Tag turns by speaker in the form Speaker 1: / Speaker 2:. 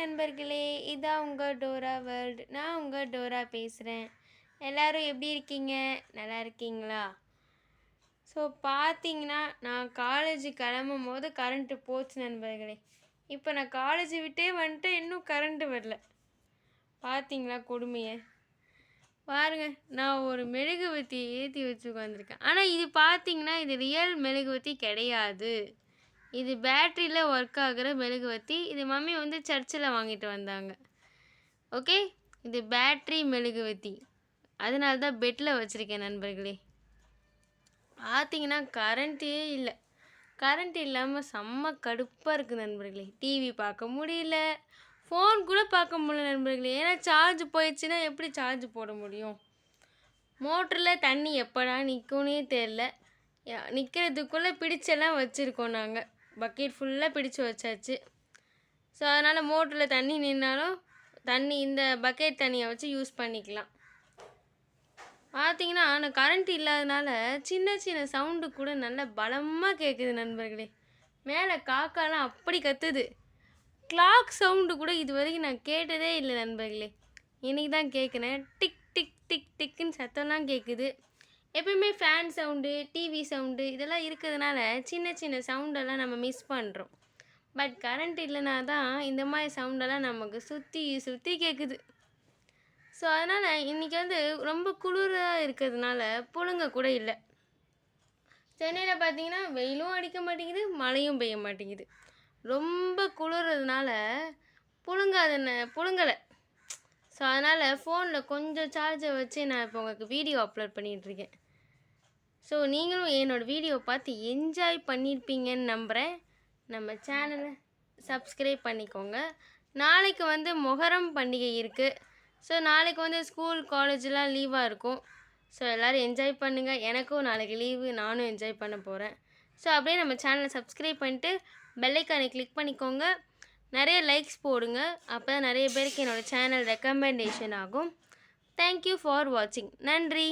Speaker 1: நண்பர்களே இதான் உங்கள் டோரா வேர்ல்டு நான் உங்கள் டோரா பேசுகிறேன் எல்லோரும் எப்படி இருக்கீங்க நல்லா இருக்கீங்களா ஸோ பார்த்தீங்கன்னா நான் காலேஜ் கிளம்பும் போது கரண்ட்டு போச்சு நண்பர்களே இப்போ நான் காலேஜ் விட்டே வந்துட்டு இன்னும் கரண்ட்டு வரல பார்த்தீங்களா கொடுமையை பாருங்க நான் ஒரு மெழுகுவர்த்தி ஏற்றி வச்சு உட்காந்துருக்கேன் ஆனால் இது பார்த்தீங்கன்னா இது ரியல் மெழுகுவர்த்தி கிடையாது இது பேட்ரியில் ஒர்க் ஆகிற மெழுகுவத்தி இது மம்மி வந்து சர்ச்சில் வாங்கிட்டு வந்தாங்க ஓகே இது பேட்ரி மெழுகுவத்தி அதனால தான் பெட்டில் வச்சுருக்கேன் நண்பர்களே பார்த்தீங்கன்னா கரண்ட்டே இல்லை கரண்ட் இல்லாமல் செம்ம கடுப்பாக இருக்குது நண்பர்களே டிவி பார்க்க முடியல ஃபோன் கூட பார்க்க முடியல நண்பர்களே ஏன்னா சார்ஜ் போயிடுச்சுன்னா எப்படி சார்ஜ் போட முடியும் மோட்டரில் தண்ணி எப்படா நிற்கும்னே தெரில நிற்கிறதுக்குள்ளே பிடிச்செல்லாம் வச்சுருக்கோம் நாங்கள் பக்கெட் ஃபுல்லாக பிடிச்சி வச்சாச்சு ஸோ அதனால் மோட்டரில் தண்ணி நின்னாலும் தண்ணி இந்த பக்கெட் தண்ணியை வச்சு யூஸ் பண்ணிக்கலாம் பார்த்தீங்கன்னா ஆனால் கரண்ட் இல்லாதனால சின்ன சின்ன சவுண்டு கூட நல்ல பலமாக கேட்குது நண்பர்களே மேலே காக்காலாம் அப்படி கத்துது கிளாக் சவுண்டு கூட இது வரைக்கும் நான் கேட்டதே இல்லை நண்பர்களே இன்றைக்கி தான் கேட்குறேன் டிக் டிக் டிக் டிக்குன்னு சத்தம்லாம் கேட்குது எப்பயுமே ஃபேன் சவுண்டு டிவி சவுண்டு இதெல்லாம் இருக்கிறதுனால சின்ன சின்ன சவுண்டெல்லாம் நம்ம மிஸ் பண்ணுறோம் பட் கரண்ட் இல்லைனா தான் இந்த மாதிரி சவுண்டெல்லாம் நமக்கு சுற்றி சுற்றி கேட்குது ஸோ அதனால் இன்றைக்கி வந்து ரொம்ப குளிராக இருக்கிறதுனால புழுங்க கூட இல்லை சென்னையில் பார்த்தீங்கன்னா வெயிலும் அடிக்க மாட்டேங்குது மழையும் பெய்ய மாட்டேங்குது ரொம்ப குளிர்றதுனால புழுங்காத புழுங்கலை ஸோ அதனால் ஃபோனில் கொஞ்சம் சார்ஜை வச்சு நான் இப்போ உங்களுக்கு வீடியோ அப்லோட் பண்ணிகிட்ருக்கேன் ஸோ நீங்களும் என்னோடய வீடியோ பார்த்து என்ஜாய் பண்ணியிருப்பீங்கன்னு நம்புகிறேன் நம்ம சேனலை சப்ஸ்கிரைப் பண்ணிக்கோங்க நாளைக்கு வந்து மொஹரம் பண்டிகை இருக்குது ஸோ நாளைக்கு வந்து ஸ்கூல் காலேஜெலாம் லீவாக இருக்கும் ஸோ எல்லோரும் என்ஜாய் பண்ணுங்கள் எனக்கும் நாளைக்கு லீவு நானும் என்ஜாய் பண்ண போகிறேன் ஸோ அப்படியே நம்ம சேனலை சப்ஸ்கிரைப் பண்ணிட்டு பெல்லைக்கானை கிளிக் பண்ணிக்கோங்க நிறைய லைக்ஸ் போடுங்க அப்போ தான் நிறைய பேருக்கு என்னோடய சேனல் ரெக்கமெண்டேஷன் ஆகும் தேங்க்யூ ஃபார் வாட்சிங் நன்றி